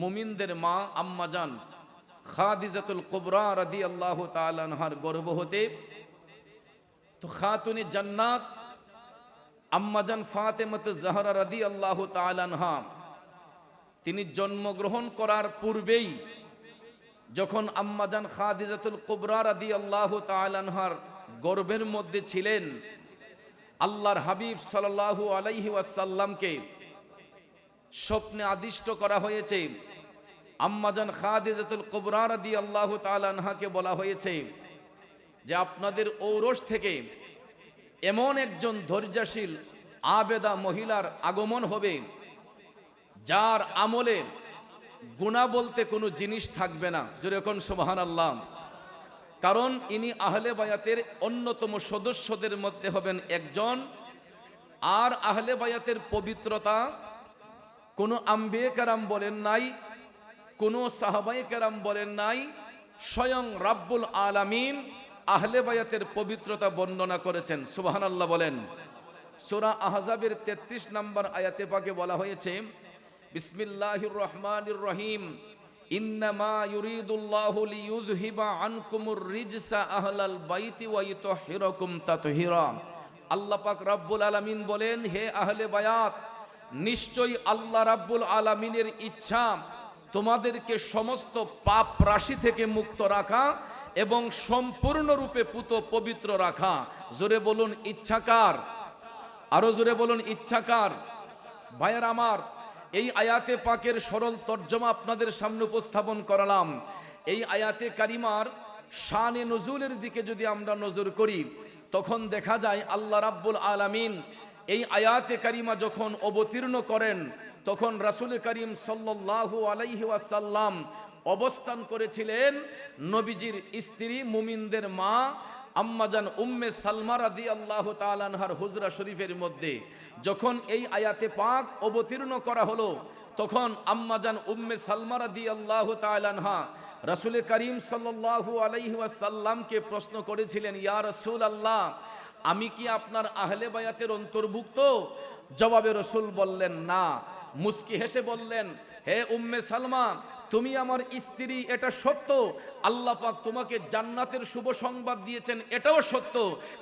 মুমিনদের মা আম্মাজান খাদিজাতুল কুবরা রাদি আল্লাহ তালানহার গর্ব হতে, তো খাতুনে জান্নাত আম্মাজান ফাতেমত জাহরা রাদি আল্লাহ তালানহা তিনি জন্মগ্রহণ করার পূর্বেই যখন আম্মাজান খাদিজাতুল কুবরা রাদি আল্লাহ তালানহার গর্বের মধ্যে ছিলেন, আল্লাহর হাবিব সাল্লাল্লাহু আলাইহি ওয়াসাল্লামকে স্বপ্নে আদিষ্ট করা হয়েছে। আম্মাজান খাদিজাতুল কুবরা রাদি আল্লাহ তালানহাকে বলা হয়েছে যে আপনাদের ঔরস থেকে এমন একজন ধৈর্যশীল, আবেদা মহিলার আগমন হবে যার আমলে গুণা বলতে কোনো জিনিস থাকবে না। যেরকম সোবাহান আল্লাহ কারণ ইনি আহলে বায়াতের অন্যতম সদস্যদের মধ্যে হবেন একজন। আর আহলে বায়াতের পবিত্রতা কোনো আম্বে কারাম বলেন নাই, কোনো সাহাবাই কারাম বলেন নাই, স্বয়ং রাব্বুল আলামিন আহলে বায়াতের পবিত্রতা বর্ণনা করেছেন। সুবাহান আল্লাহ বলেন, সোরা আহজাবের ৩৩ নম্বর আয়াতে পাকে বলা হয়েছে, বিসমিল্লাহির রহমানির রহিম, ইন্নামা ইউরিদুল্লাহু আহলাল বাইতি রব্বুল আলামিন বলেন, হে আহলে বায়াত নিশ্চয়ই আল্লাহ রাব্বুল আলামিনের ইচ্ছা তোমাদেরকে সমস্ত পাপ রাশি থেকে মুক্ত রাখা এবং সম্পূর্ণরূপে পুত পবিত্র রাখা। জোরে বলুন, ইচ্ছাকার। আরও জোরে বলুন, ইচ্ছাকার। ভাইয়ের আমার, এই আয়াতে পাকের সরল তর্জমা আপনাদের সামনে উপস্থাপন করালাম। এই আয়াতে কারিমার শানে নজুলের দিকে যদি আমরা নজর করি, তখন দেখা যায় আল্লাহ রাব্বুল আলামিন এই আয়াতে কারিমা যখন অবতীর্ণ করেন, তখন রাসুল করিম সাল্লাল্লাহু আলাইহি অবস্থান করেছিলেন নবীজির স্ত্রী মুমিনদের মা আম্মাজান উম্মে সালমা রাদি আল্লাহ তালানহার হুজরা শরীফের মধ্যে। যখন এই আয়াতে পাক অবতীর্ণ করা হলো, তখন আম্মাজান উম্মে সালমা রাদি আল্লাহ তালানহা রাসুল করিম সাল্লাল্লাহু আলাইহি ওয়াসাল্লামকে প্রশ্ন করেছিলেন, ইয়া রাসূল আল্লাহ আমি কি আপনার আহলে বায়াতের অন্তর্ভুক্ত? জবাবে রসুল বললেন, না। মুস্কি হেসে বললেন, হে উম্মে সালমা তুমি আমার স্ত্রী, এটা সত্য। আল্লাহ পাক তোমাকে জান্নাতের শুভ সংবাদ দিয়েছেন, এটাও সত্য।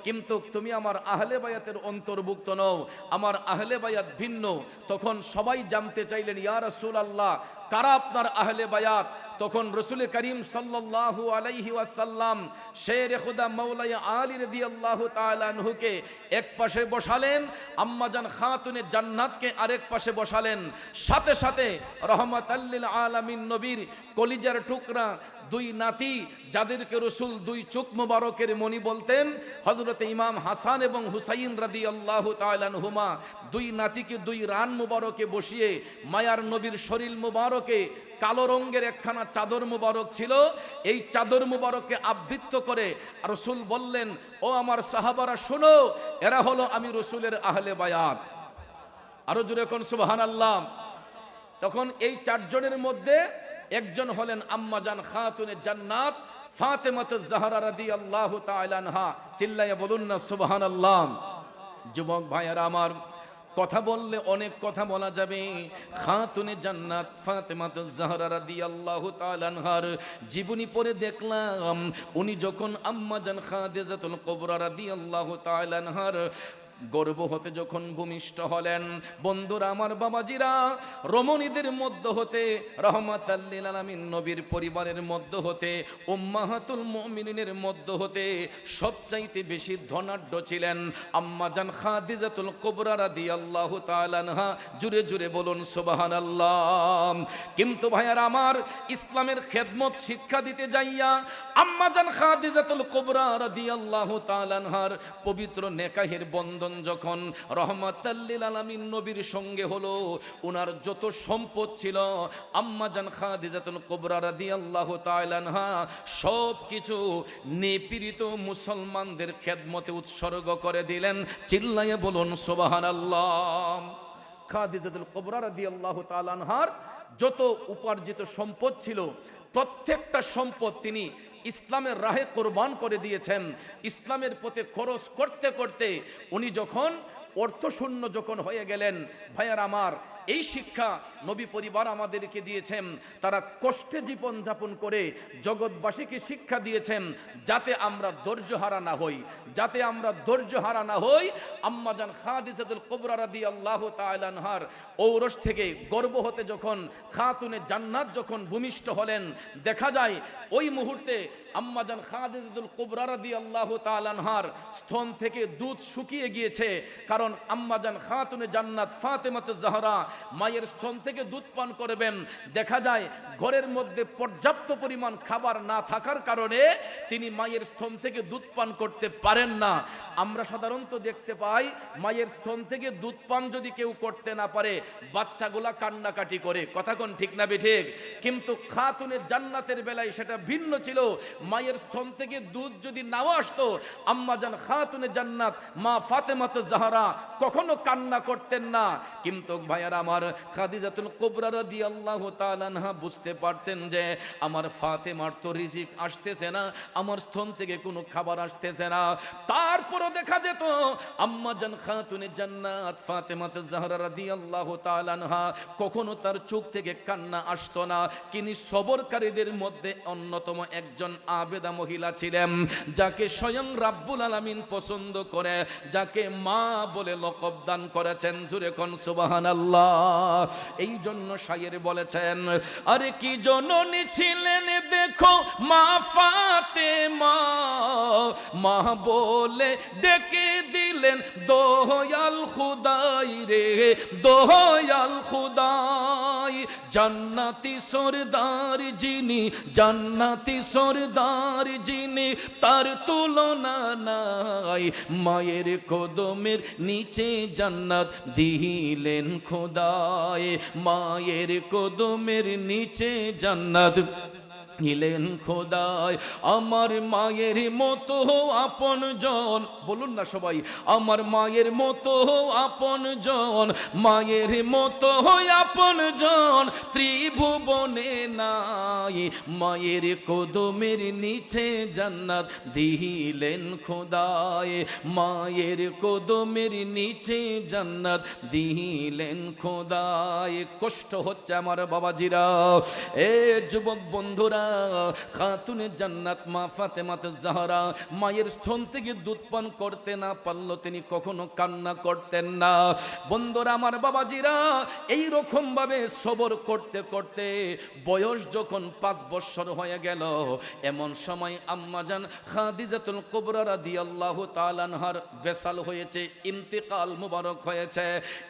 কিন্তু তুমি আমার আহলে বায়াতের অন্তর্ভুক্ত নও, আমার আহলে বায়াত ভিন্ন। তখন সবাই জানতে চাইলেন, ইয়া রাসূল আল্লাহ কারা আপনার আহলে বায়াত? তখন রসুল করিম সাল্লাল্লাহু আলাইহি ওয়াসাল্লাম শের খুদা মৌলাই আলী রাদিয়াল্লাহু তাআলা আনহুকে এক পাশে বসালেন আম্মাজান খাতুনে জান্নাতকে আরেক পাশে বসালেন। সাথে সাথে রহমাতাল্লিল আলামিন নবীর কলিজার টুকরা, দুই নাতি যাদেরকে রসুল দুই চোখ মুবারকের মনি বলতেন হজরত ইমাম হাসান এবং হুসাইন রাদি আল্লাহ হুমা দুই নাতিকে দুই রান মুবারকে বসিয়ে মায়ার নবীর শরীর মুবারকে কালো রঙের একখানা চাদর মুবারক ছিল, এই চাদর মুবারককে আবৃত্ত করে রসুল বললেন, ও আমার সাহাবারা, শোনো, এরা হলো আমি রসুলের আহলে বায়াত। আরও জুড়ে কোন সুবাহান আল্লাহ তখন এই চারজনের মধ্যে একজন হলেন আম্মাজান খাতুনে জান্নাত, ফাতেমাত জাহরা রাদিয়াল্লাহু তাআলা আনহা। চিল্লাইয়া বলুন না, সুবহানাল্লাহ। যুবক ভাইয়ারা আমার, কথা বললে অনেক কথা বলা যাবে। খাতুনে জান্নাত, ফাতেমাত জাহরা রাদিয়াল্লাহু তাআলা আনহার জীবনী পড়ে দেখলাম, উনি যখন আম্মাজান খাদিজাতুল কুবরা রাদিয়াল্লাহু তাআলা আনহার গর্ব হতে যখন ভূমিষ্ঠ হলেন, বন্ধুরা আমার বাবাজিরা, রমণীদের মধ্য হতে রহমত আলামিন নবীর পরিবারের মধ্য হতে, উম্মাহাতুল মুমিনিনের মধ্য হতে সবচাইতে বেশি ধনাঢ্য ছিলেন। আম্মাজান খাদিজাতুল কুবরা রাদিয়াল্লাহু তাআলা আনহা জুড়ে জুড়ে বলুন, সুবহানাল্লাহ। কিন্তু ভাইয়ার আমার ইসলামের খেদমত শিক্ষা দিতে যাইয়া আম্মাজান খাদিজাতুল কুবরা রাদিয়াল্লাহু তাআলা আনহার পবিত্র নেকাহের বন্ধন যখন রহমাতাল্লিল আলামিন নবীর সঙ্গে হলো ওনার যত সম্পদ ছিল আম্মাজান খাদিজাতুল কুবরা রাদিয়াল্লাহু তাআলা আনহা, সব কিছু নিপীড়িত মুসলমানদের খেদমতে উৎসর্গ করে দিলেন। চিল্লাইয়ে বলুন, সুবহানাল্লাহ। খাদিজাতুল কুবরা রাদিয়াল্লাহু তাআলা আনহার যত উপার্জিত সম্পদ ছিল, প্রত্যেকটা সম্পদ তিনি ইসলামের রাহে কোরবান করে দিয়েছেন, ইসলামের পথে খরচ করতে করতে উনি যখন অর্থশূন্য যখন হয়ে গেলেন, ভাইয়ার আমার এই শিক্ষা নবী পরিবার আমাদেরকে দিয়েছেন। তারা কষ্টে জীবন যাপন করে জগৎবাসীকে শিক্ষা দিয়েছেন যাতে আমরা ধৈর্য হারা না হই। যাতে আমরা ধৈর্য হারা না হই আম্মাজান খাদিজাতুল কুবরা রাদিয়াল্লাহু তাআলা ঔরস থেকে গর্ব হতে যখন খাতুনে জান্নাত যখন ভূমিষ্ঠ হলেন, দেখা যায় ওই মুহূর্তে আম্মাজান খাদিজাতুল কুবরা রাদিয়াল্লাহু তাআলা আনহার স্তন থেকে দুধ শুকিয়ে গিয়েছে। কারণ আম্মাজান খাতুনে জান্নাত ফাতেমাত জাহরা মায়ের স্তন থেকে দুধ পান করবেন। দেখা যায়, ঘরের মধ্যে পর্যাপ্ত পরিমাণ খাবার না থাকার কারণে তিনি মায়ের স্তন থেকে দুধ পান করতে পারেন না। আমরা সাধারণত দেখতে পাই, মায়ের স্তন থেকে দুধ পান যদি কেউ করতে না পারে, বাচ্চাগুলা কান্নাকাটি করে। কথা কোন ঠিক না ঠিক? কিন্তু খাতুনের জান্নাতের বেলায় সেটা ভিন্ন ছিল। মায়ের স্তন থেকে দুধ যদি নাও আসতো আম্মাজান খাতুনে জান্নাত, মা ফাতেমাত জাহারা কখনো কান্না করতেন না। কিন্তু ভাইয়ার আমার খাদিজাতুল কুবরা রাদিয়াল্লাহু তাআলা আনহা বুঝতে পারতেন যে আমার ফাতেমার তো রিজিক আসতেছে না, আমার স্তন থেকে কোনো খাবার আসতেছে না। তারপরও দেখা যেত আম্মাজান খাতুনে জান্নাত ফাতেমাত জাহরা রাদিয়াল্লাহু তাআলা আনহা কখনো তার চোখ থেকে কান্না আসতো না। তিনি সবরকারীদের মধ্যে অন্যতম একজন আবেদা মহিলা ছিলেন, যাকে স্বয়ং রাব্বুল আলামিন পছন্দ করে, যাকে মা বলে লকব দান করেছেন। জুরে কোন সুবহানাল্লাহ। এই জন্য শায়ের বলেছেন, আরে কি জননী ছিলেন দেখো মা ফাতে মা বলে ডেকে দিলেন, দয়াল খুদাই রে, দয়াল খুদাই। জান্নাতি সরদার যিনি, জান্নাতি সরদার যিনি, তার তুলনা নাই। মায়ের কদমের নিচে জান্নাত দিলেন খোদায় মায়ের কদমের নিচে জান্নাত। নিলেন খোদায় আমার মায়ের মতো আপন জন। বলুন না সবাই, আমার মায়ের মতো আপন জন, মায়ের মতো আপন জন। ত্রিভুবনে নাই, মায়ের কদমের নিচে জান্নাত দিলেন খোদায় মায়ের কদমের নিচে জান্নাত দিলেন খোদায় কষ্ট হচ্ছে আমার বাবাজিরা। এ যুবক বন্ধুরা খাতুনে জান্নাত, মা ফাতেমাতে জাহরা, মায়ের স্তন থেকে দুধ পান করতে না পারল তিনি কখনো কান্না করতেন না। বন্ধুরা, আমার বাবাজিরা এই রকম ভাবে সবর করতে করতে বয়স যখন পাঁচ বছর হয়ে গেল, এমন সময় আম্মাজান খাদিজাতুল কুবরা রাদিয়াল্লাহু তাআলা আনহার বেসাল হয়েছে, ইন্তেকাল মুবারক হয়েছে।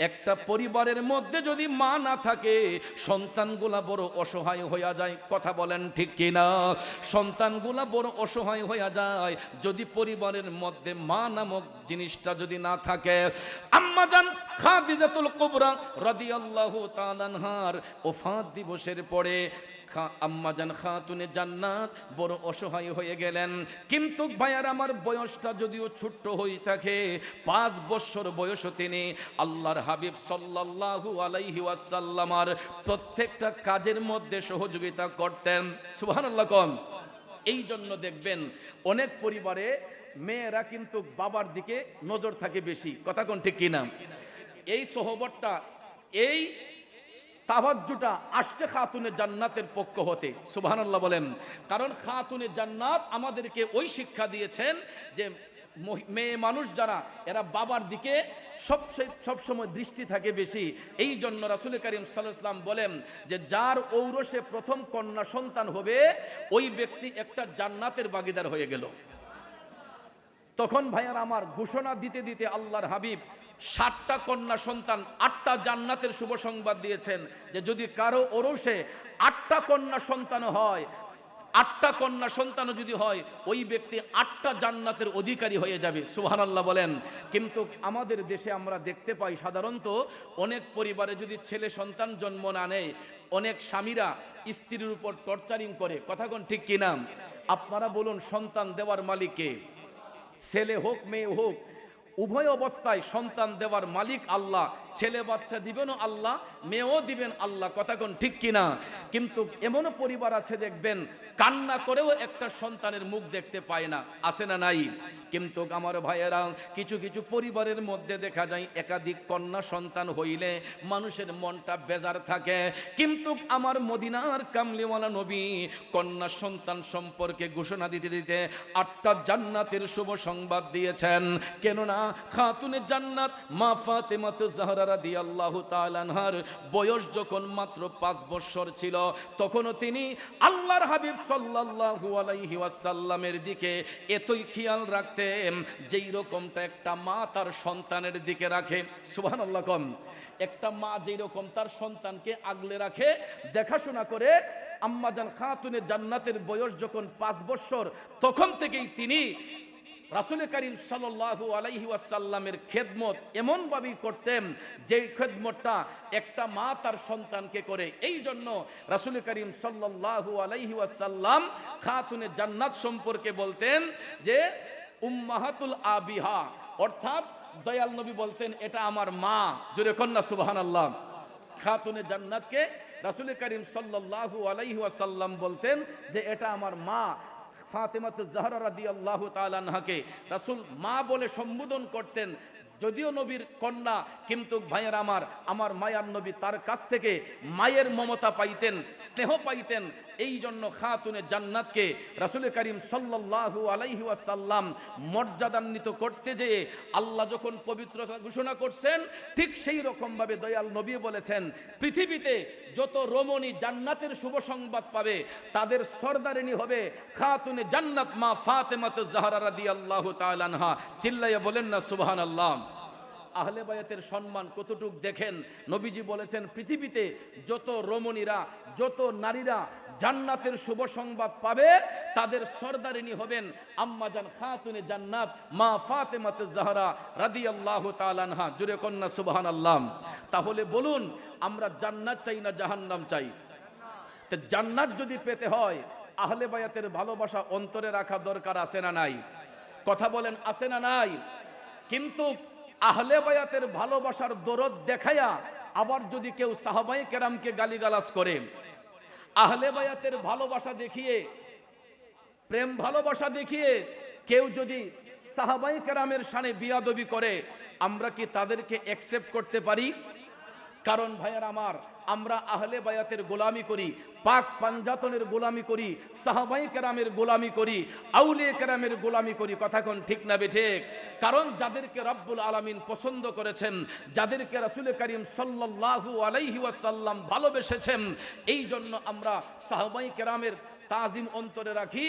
একটা পরিবারের মধ্যে যদি মা না থাকে, সন্তানগুলা বড় অসহায় হয়ে যায়, কথা বলেন ঠিক কিনা? সন্তানগুলা বড় অসহায় হয়ে যায়। যদি পরিবারের মধ্যে মা নামক জিনিসটা যদি না থাকে খাদিজাতুল কুবরা দিবসের পরে আম্মাজান খাতুনে জান্নাত বড় অসহায় হয়ে গেলেন। কিন্তু ভাইয়ার আমার বয়সটা যদিও ছোট্ট হয়ে থাকে, পাঁচ বছর বয়সও তিনি আল্লাহর হাবিব সাল্লাল্লাহু আলাইহি ওয়াসাল্লামার প্রত্যেকটা কাজের মধ্যে সহযোগিতা করতেন। সুবহানাল্লাহ কম। এই জন্য দেখবেন অনেক পরিবারে মেয়েরা কিন্তু বাবার দিকে নজর থাকে বেশি। কথা কোন ঠিক কিনা? এই সহবরটা এই তাহাজ্জুটা আসছে খাতুনে জান্নাতের পক্ষ হতে সুবাহ বলেন। কারণ খাতুনে জান্নাত আমাদেরকে ওই শিক্ষা দিয়েছেন যে মেয়ে মানুষ যারা, এরা বাবার দিকে সব সবসময় দৃষ্টি থাকে বেশি। এই জন্য রাসুল করিম সাল্লাম বলেন যে, যার ঔরসে প্রথম কন্যা সন্তান হবে, ওই ব্যক্তি একটা জান্নাতের বাগিদার হয়ে গেল। তখন ভাইয়ার আমার ঘোষণা দিতে দিতে আল্লাহর হাবিব সাতটা কন্যা সন্তান, আটটা জান্নাতের শুভ সংবাদ দিয়েছেন যে, যদি কারও ওরসে আটটা কন্যা সন্তান হয় আটটা কন্যা সন্তান যদি হয়, ওই ব্যক্তি আটটা জান্নাতের অধিকারী হয়ে যাবে। সুবহানাল্লাহ বলেন। কিন্তু আমাদের দেশে আমরা দেখতে পাই সাধারণত অনেক পরিবারে যদি ছেলে সন্তান জন্ম না নেয়, অনেক স্বামীরা স্ত্রীর উপর টর্চারিং করে। কথা কোন ঠিক কিনা? আপনারা বলুন, সন্তান দেওয়ার মালিককে ছেলে হোক, মেয়ে হোক উভয় অবস্থায় সন্তান দেওয়ার মালিক আল্লাহ। ছেলে বাচ্চা দিবেনও আল্লাহ, মেয়েও দিবেন আল্লাহ। কথা কোন ঠিক কিনা? কিন্তু এমনও পরিবার আছে দেখবেন, কান্না করেও একটা সন্তানের মুখ দেখতে পায় না। আসে না নাই? কিন্তু আমার ভাইয়েরা, কিছু কিছু পরিবারের মধ্যে দেখা যায়, একাধিক কন্যা সন্তান হইলে মানুষের মনটা বেজার থাকে। কিন্তু আমার মদিনার কামলিওয়ালা নবী কন্যা সন্তান সম্পর্কে ঘোষণা দিতে দিতে আটটা জান্নাতের শুভ সংবাদ দিয়েছেন। কেননা খাতুনে জান্নাত, মা ফাতেমাত জাহরা রাদিয়াল্লাহু তাআলা আনহার বয়স যখন মাত্র পাঁচ বছর ছিল, তখনও তিনি আল্লাহর হাবিব সাল্লাল্লাহু আলাইহি ওয়াসাল্লামের দিকে এতই খেয়াল রাখতেন যেই রকমটা একটা মা তার সন্তানের দিকে রাখে। সুবহানাল্লাহ কম। একটা মা যেই রকম তার সন্তানকে আগলে রাখে, দেখাশোনা করে আম্মাজান খাতুনে জান্নাতের বয়স যখন পাঁচ বছর, তখন থেকেই তিনি রাসুল করিম সাল্লাল্লাহু আলাইহি ওয়াসাল্লামের খেদমত এমনভাবেই করতেন, যেই খেদমতটা একটা মা তার সন্তানকে করে। এই জন্য রাসুল করিম সাল্লাল্লাহু আলাইহি ওয়াসাল্লাম খাতুনে জান্নাত সম্পর্কে বলতেন যে, উম্মাহাতুল আবিহা অর্থাৎ দয়াল নবী বলতেন, এটা আমার মা। জোরে কন্যা সুবাহান আল্লাহ খাতুনে জান্নাতকে রাসুল করিম সাল্লাল্লাহু আলাইহি ওয়াসাল্লাম বলতেন যে, এটা আমার মা। ফাতেমাত জাহরা রাদি আল্লাহ আনহাকে রাসুল মা বলে সম্বোধন করতেন যদিও নবীর কন্যা, কিন্তু ভাইয়ের আমার আমার মায়ার নবী তার কাছ থেকে মায়ের মমতা পাইতেন, স্নেহ পাইতেন। এই জন্য খাতুনে জান্নাতকে রাসুল করিম সাল্লাল্লাহু আলাইহি ওয়াসাল্লাম মর্যাদান্বিত করতে যেয়ে আল্লাহ যখন পবিত্রতা ঘোষণা করছেন, ঠিক সেই রকমভাবে দয়াল নবী বলেছেন, পৃথিবীতে যত রমণী জান্নাতের শুভ সংবাদ পাবে, তাদের সর্দারিনী হবে খাতুনে জান্নাত মা ফাতেমাত জাহারা রাদিয়াল্লাহু তাআলা আনহা। চিল্লাইয়া বলেন না, সুবহানাল্লাহ। আহলে বায়াতের সম্মান কতটুক দেখেন? নবীজি বলেছেন, পৃথিবীতে যত রমণীরা, যত নারীরা জান্নাতের শুভ সংবাদ পাবে, তাদের সর্দারিনী হবেন আম্মাজান খাতুনে জান্নাত, মা ফাতেমাত জাহরা রাদিয়াল্লাহু তাআলা আনহা। জুরে কন্যা, সুবহানাল্লাহ। তাহলে বলুন, আমরা জান্নাত চাই না জাহান্নাম চাই? তো জান্নাত যদি পেতে হয়, আহলে বায়াতের ভালোবাসা অন্তরে রাখা দরকার আছে না নাই? কথা বলেন, আছে না নাই? কিন্তু আহলে বায়াতের ভালোবাসার দরদ দেখায়া আবার যদি কেউ সাহাবাই কেরামকে গালিগালাজ করে, আহলে বায়াতের ভালোবাসা দেখিয়ে, প্রেম ভালোবাসা দেখিয়ে কেউ যদি সাহাবাই কেরামের সানে বিয়াদবি করে, আমরা কি তাদেরকে অ্যাকসেপ্ট করতে পারি? কারণ ভাইয়ার আমার আমরা আহলে বায়াতের গোলামি করি, পাক পাঞ্জাতনের গোলামি করি সাহাবাই কেরামের গোলামি করি আউলে কেরামের গোলামি করি, কথা কোন ঠিক না বেঠে কারণ যাদেরকে রব্বুল আলমিন পছন্দ করেছেন, যাদেরকে রাসুল করিম সাল্লাল্লাহু আলাইহি ওয়াসাল্লাম ভালোবেসেছেন এই জন্য আমরা সাহাবাই কেরামের তাজিম অন্তরে রাখি,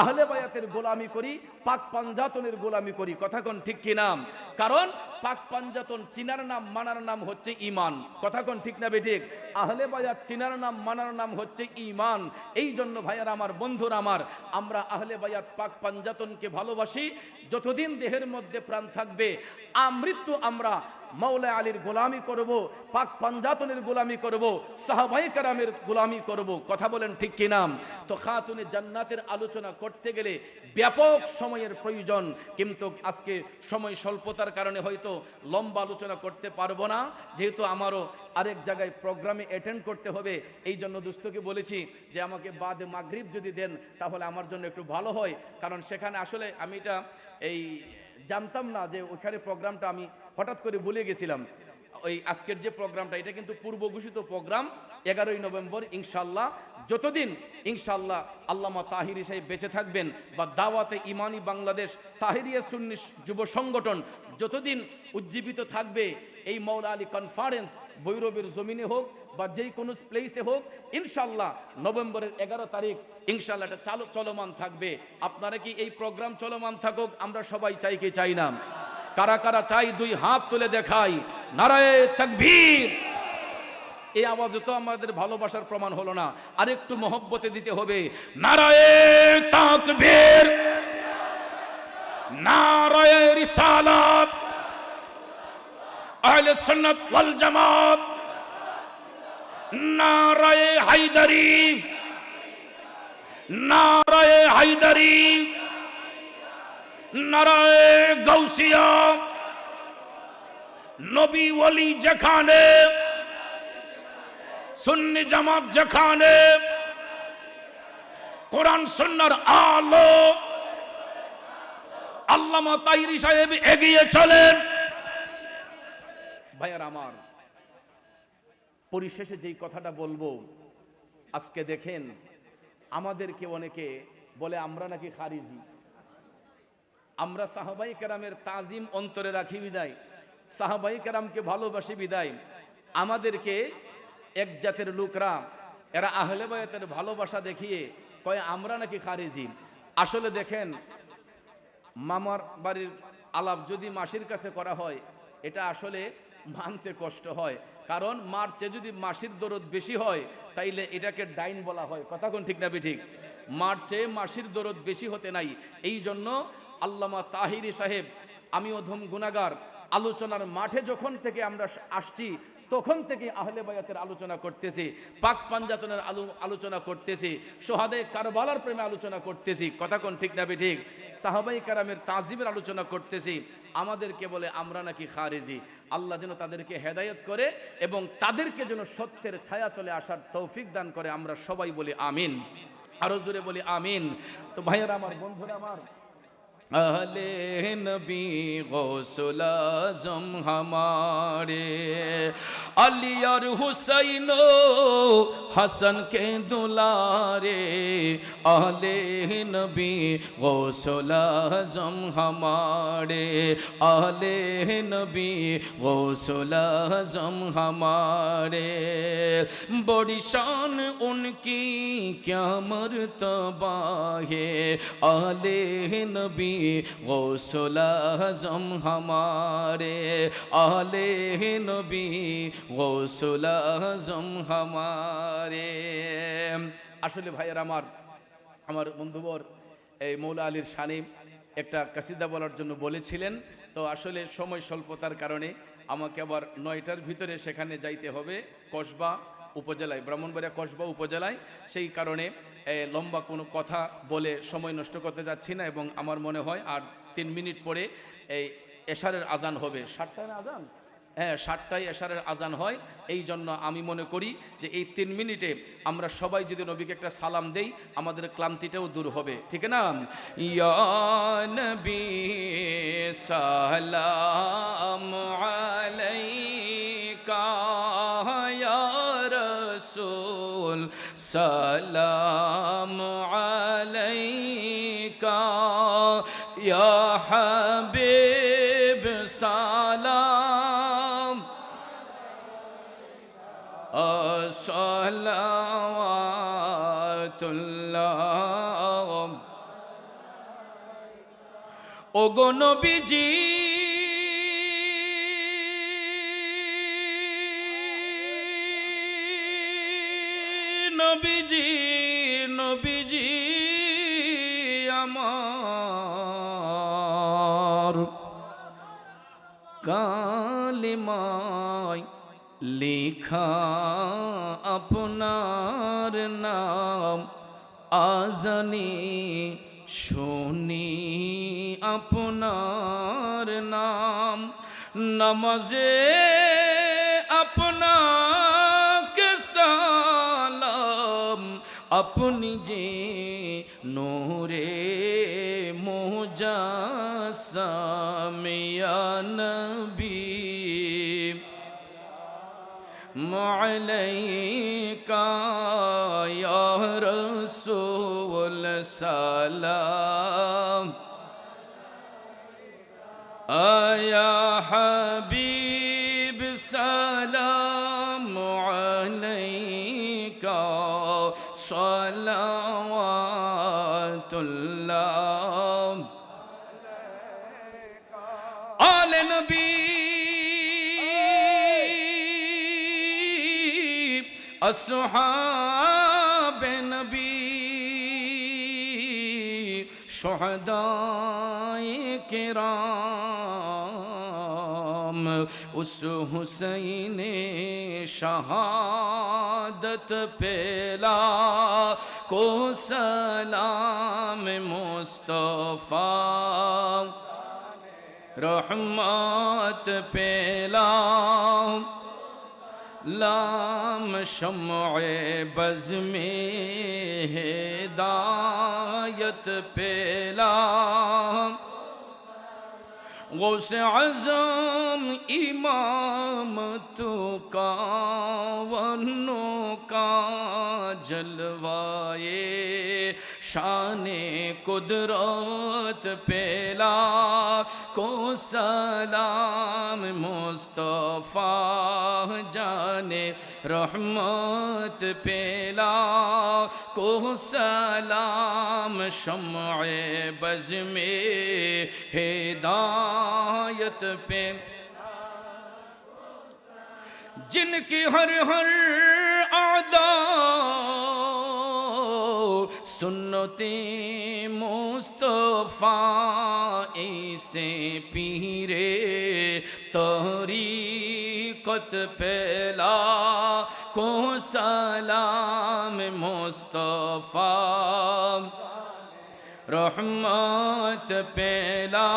আহলে বায়াতের গোলামি করি, পাক পাঞ্জাতনের গোলামি করি। কথা কোন ঠিক কি নাম? কারণ পাক পাঞ্জাতন চিনার নাম, মানার নাম হচ্ছে ইমান কথা কোন ঠিক না বেঠিক? আহলে বায়াত চিনার নাম, মানার নাম হচ্ছে ইমান এই জন্য ভাইয়ার আমার, বন্ধুর আমার, আমরা আহলে বায়াত পাক পাঞ্জাতনকে ভালোবাসি। যতদিন দেহের মধ্যে প্রাণ থাকবে, আমৃত্যু আমরা মাওলা আলীর গোলামি করব, পাক পাঞ্জাতনের গোলামি করব সাহাবাই কারামের গোলামি করব, কথা বলেন ঠিক কি নাম তো খাতুনে জান্নাতের আলোচনা করতে গেলে ব্যাপক সময়ের প্রয়োজন, কিন্তু আজকে সময় স্বল্পতার কারণে হয়তো লম্বা আলোচনা করতে পারব না। যেহেতু আমারও আরেক জায়গায় প্রোগ্রামে অ্যাটেন্ড করতে হবে, এই জন্য দুস্থকে বলেছি যে আমাকে বাদ মাগরিব যদি দেন, তাহলে আমার জন্য একটু ভালো হয়। কারণ সেখানে আসলে আমি এটা এই জানতাম না যে ওইখানে প্রোগ্রামটা আমি হঠাৎ করে ভুলে গেছিলাম। ওই আজকের যে প্রোগ্রামটা, এটা কিন্তু পূর্ব ঘোষিত প্রোগ্রাম, এগারোই নভেম্বর ইনশাল্লাহ যতদিন ইনশাল্লাহ আল্লামা তাহিরি সাহেব বেঁচে থাকবেন বা দাওয়াতে ইমানি বাংলাদেশ, তাহিরিয়া সুন্নি যুব সংগঠন যতদিন উজ্জীবিত থাকবে, এই মৌলা আলী কনফারেন্স ভৈরবের জমিনে হোক বা যেই কোনো প্লেসে হোক ইনশাল্লাহ নভেম্বরের এগারো তারিখ ইনশাল্লাহ এটা চালু, চলমান থাকবে। আপনারা কি এই প্রোগ্রাম চলমান থাকুক, আমরা সবাই চাই কি চাই না। কারা কারা চাই দুই হাত তুলে দেখাই। নারায় তাকবীর। এই আওয়াজে তো আমাদের ভালোবাসার প্রমাণ হলো না। আরেকটু মহব্বতে দিতে হবে। নারায় তাকবীর। নারায় রিসালাত। আহলে সুন্নাত ওয়াল জামাত। নারায় হায়দারি। নারায় হায়দারি। নারায় গৌসিয়া নবী ওলি যেখানে, সুন্নি জামাত যেখানে, কোরআন সুন্নার আলো, আল্লামা তাইরি সাহেব এগিয়ে চলেন। ভাইয়ার আমার, পরিশেষে যেই কথাটা বলব, আজকে দেখেন, আমাদেরকে অনেকে বলে, আমরা নাকি খারিজি। আমরা সাহাবাই কেরামের তাজিম অন্তরে রাখি বিদায়, সাহাবাই কেরামকে ভালোবাসি বিদায়। আমাদেরকে এক জাতের লোকরা, এরা আহলে বায়াতের ভালোবাসা দেখিয়ে কয়, আমরা নাকি খারিজি? আসলে দেখেন, মামার বাড়ির আলাপ যদি মাসির কাছে করা হয়, এটা আসলে মানতে কষ্ট হয়। কারণ মার চেয়ে যদি মাসির দরদ বেশি হয়, তাইলে এটাকে ডাইন বলা হয়। কথা কোন ঠিক না ঠিক মার চেয়ে মাসির দরদ বেশি হতে নাই। এই জন্য আল্লামা তাহিরি সাহেব আমি অধম গুনাগার। আলোচনার মাঠে যখন থেকে আমরা আসছি, তখন থেকে আহলে বায়াতের আলোচনা করতেছি, পাক পাঞ্জাতনের আলু, আলোচনা করতেছি, সোহাদে কারবালার প্রেমে আলোচনা করতেছি। কথা কোন ঠিক না ঠিক? সাহাবাই কারামের তাজিমের আলোচনা করতেছি। আমাদেরকে বলে, আমরা নাকি খারেজি। আল্লাহ যেন তাদেরকে হেদায়ত করে এবং তাদেরকে যেন সত্যের ছায়া ছায়াতলে আসার তৌফিক দান করে, আমরা সবাই বলি আমিন। আরও জোরে বলি আমিন। তো ভাইয়েরা আমার, বন্ধুরা আমার اہل نبی غوث العظم ہمارے، علی اور حسین و حسن کے دلارے، اہل نبی غوث العظم ہمارے، اہل نبی غوث العظم ہمارے۔ بڑی شان ان کی کیا مرتبہ ہے، اہل نبی गौसल आजम हमारे आले नबी गौसल आजम हमारे আসলে ভাইয়ের আমার আমার বন্ধুবর এই মৌলা আলীর সানি একটা কাসিদা বলার জন্য বলেছিলেন তো আসলে সময় স্বল্পতার কারণে আমাকে আবার নয়টার ভিতরে সেখানে যাইতে হবে কসবা উপজেলায় ব্রাহ্মণবাড়িয়া কসবা উপজেলায় সেই কারণে এ, লম্বা কোনো কথা বলে সময় নষ্ট করতে যাচ্ছি না এবং আমার মনে হয় আর তিন মিনিট পরে এই এশারের আজান হবে। সাতটায় আজান? হ্যাঁ সাতটায় এশারের আজান হয়। এই জন্য আমি মনে করি যে এই তিন মিনিটে আমরা সবাই যদি নবীকে একটা সালাম দেই আমাদের ক্লান্তিটাও দূর হবে। ঠিক না? ইয়া নবী সালাম আলাইকা সালাম আলাইকা ইয়া হাবিব সালাম সালাওয়াতুল্লাহ ওগো নবীজি নবীজি লেখা আপনার নাম আজানি শুনি আপনার নাম নমাজে আপনাকে সালাম আপনি যে নোরে মোজাসামিয়া নবী عليك يا رسول سلام اصحاب نبی شہدائی کرام اس حسین شہادت پیلا کو سلام مصطفیٰ رحمت پیلا لام شمع بز میں ہدایت پیلا غوث عظم امام تو کا ونوں کا جلوائے شان قدرت پیلا، کو سلام مصطفیٰ جانے رحمت پیلا، کو سلام شمع بز ہدایت پہ جن کی ہر ہر آداب সুন্নতে মুস্তফা এসে পিরে তহরি কত পেলা, কো সালাম মুস্তফা। রহমত পেলা,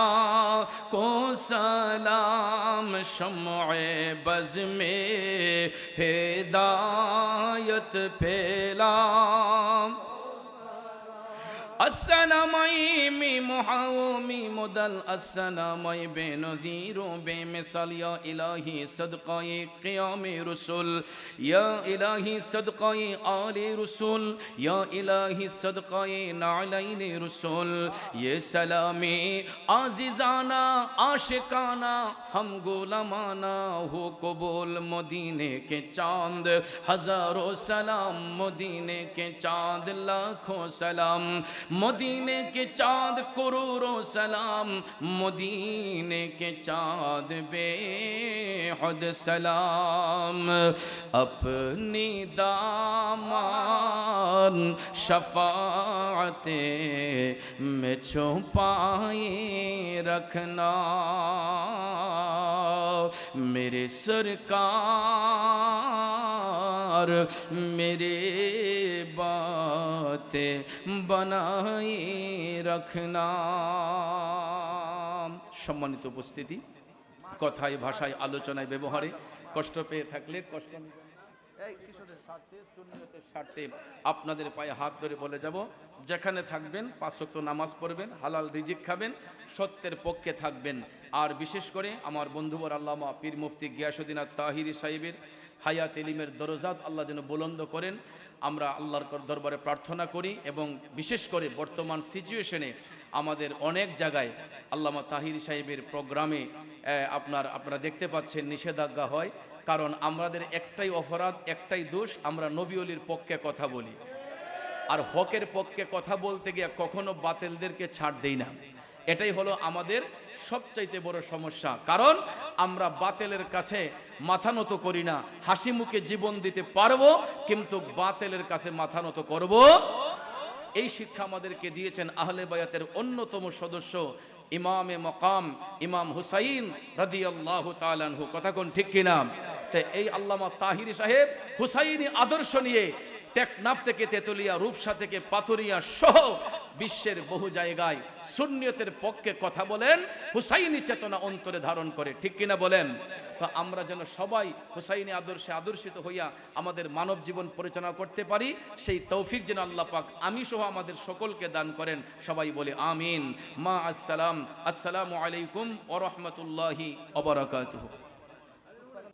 কো সালাম সময়ে বজ মে হেদায়ত পেলা। السلامی محاومی مدل السلامی بے نظیر و بے مثال یا الہی صدقہ قیام رسول، یا الہی صدقہ آل رسول، یا الہی صدقہ نعلین رسول۔ یہ سلامی عزیزانہ، عاشقانہ، ہم گولمانا ہو قبول مدینے کے چاند۔ ہزاروں سلام مدینے کے چاند، لاکھوں سلام۔ مدینے کے چاند قرور و سلام، مدینے کے چاند بے حد سلام۔ اپنی دامان شفاعتیں میں چھپائے رکھنا۔ میرے سرکار میرے باتیں بنا۔ রখনা সম্মানিত উপস্থিতি, কথায়, ভাষায়, আলোচনায়, ব্যবহারে কষ্ট পেয়ে থাকলে কষ্ট স্বার্থে আপনাদের পায়ে হাত ধরে বলে যাব, যেখানে থাকবেন পাঁচক নামাজ পড়বেন, হালাল রিজিক খাবেন, সত্যের পক্ষে থাকবেন। আর বিশেষ করে আমার বন্ধুবর আল্লামা পীর মুফতি গিয়াসুদ্দিন তাহিরি সাহেবের হায়াত এলিমের দরজাত আল্লাহ যেন বুলন্দ করেন আমরা আল্লাহর দরবারে প্রার্থনা করি এবং বিশেষ করে বর্তমান সিচুয়েশনে আমাদের অনেক জায়গায় আল্লামা তাহির সাহেবের প্রোগ্রামে আপনার, আপনারা দেখতে পাচ্ছেন নিষেধাজ্ঞা হয়। কারণ আমাদের একটাই অপরাধ, একটাই দোষ, আমরা নবী অলির পক্ষে কথা বলি। আর হকের পক্ষে কথা বলতে গিয়ে কখনো বাতিলদেরকে ছাড় দেই না। এটাই হলো আমাদের সবচাইতে বড় সমস্যা। কারণ আমরা বাতেলের কাছে মাথা নত করি না, হাসি মুখে জীবন দিতে পারব, কিন্তু বাতেলের কাছে মাথা নত করব। এই শিক্ষা আমাদেরকে দিয়েছেন আহলে বায়াতের অন্যতম সদস্য, ইমামে মকাম, ইমাম হুসাইন রাদিয়াল্লাহু তাআলাহু কথা কোন ঠিক কিনা? তো এই আল্লামা তাহিরি সাহেব হুসাইনি আদর্শ নিয়ে টেকনাফ থেকে তেতুলিয়া, রূপসা থেকে পাথরিয়া সহ বিশ্বের বহু জায়গায় সুন্নিয়তের পক্ষে কথা বলেন, হুসাইনি চেতনা অন্তরে ধারণ করে, ঠিক কিনা বলেন? তো আমরা যেন সবাই হুসাইনি আদর্শে আদর্শিত হইয়া আমাদের মানব জীবন পরিচালনা করতে পারি, সেই তৌফিক যেন আল্লাহ পাক আমি সহ আমাদের সকলকে দান করেন, সবাই বলে আমিন। মা আসসালাম, আসসালামু আলাইকুম ওরহমতুল্লাহি অবরাকাতুহু